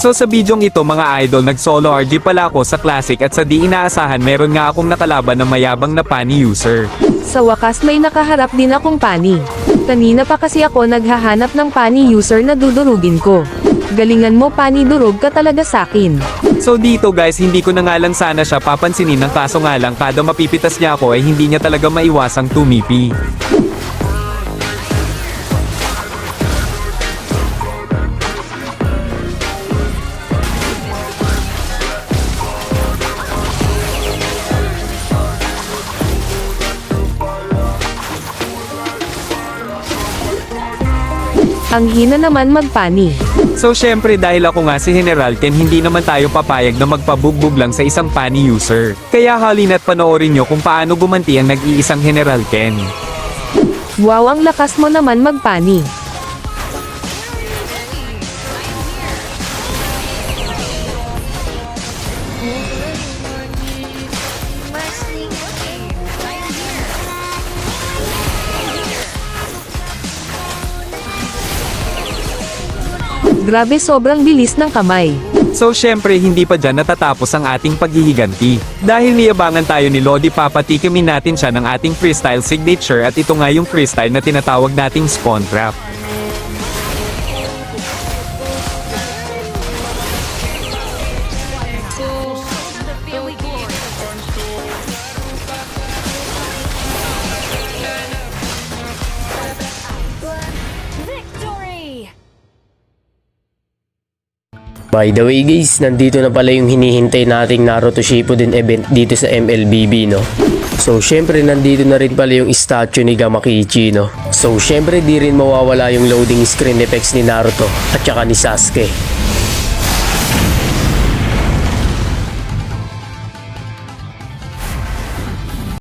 So sa bidyong ito mga idol nag-solo RG pala ako sa Classic at sa di inaasahan meron nga akong nakalaban ng mayabang na pani user. Sa wakas may nakaharap din akong pani. Kanina pa kasi ako naghahanap ng pani user na dudurugin ko. Galingan mo pani durog ka talaga sakin. So dito guys hindi ko na nga lang sana siya papansinin ng kaso nga lang kada mapipitas niya ako ay hindi niya talaga maiwasang tumipi. Ang hina naman magpani. So syempre dahil ako nga si General Ken hindi naman tayo papayag na magpabugbog lang sa isang pani user. Kaya halina't panoorin nyo kung paano gumanti ang nag-iisang General Ken. Wow ang lakas mo naman magpani. Grabe sobrang bilis ng kamay. So syempre hindi pa dyan natatapos ang ating paghihiganti. Dahil niyabangan tayo ni Lodi papatikimin natin siya ng ating freestyle signature at ito nga yung freestyle na tinatawag nating spawn trap. By the way guys, nandito na pala yung hinihintay nating Naruto Shippuden event dito sa MLBB no. So syempre nandito na rin pala yung statue ni Gamakichi no. So syempre di rin mawawala yung loading screen effects ni Naruto at saka ni Sasuke.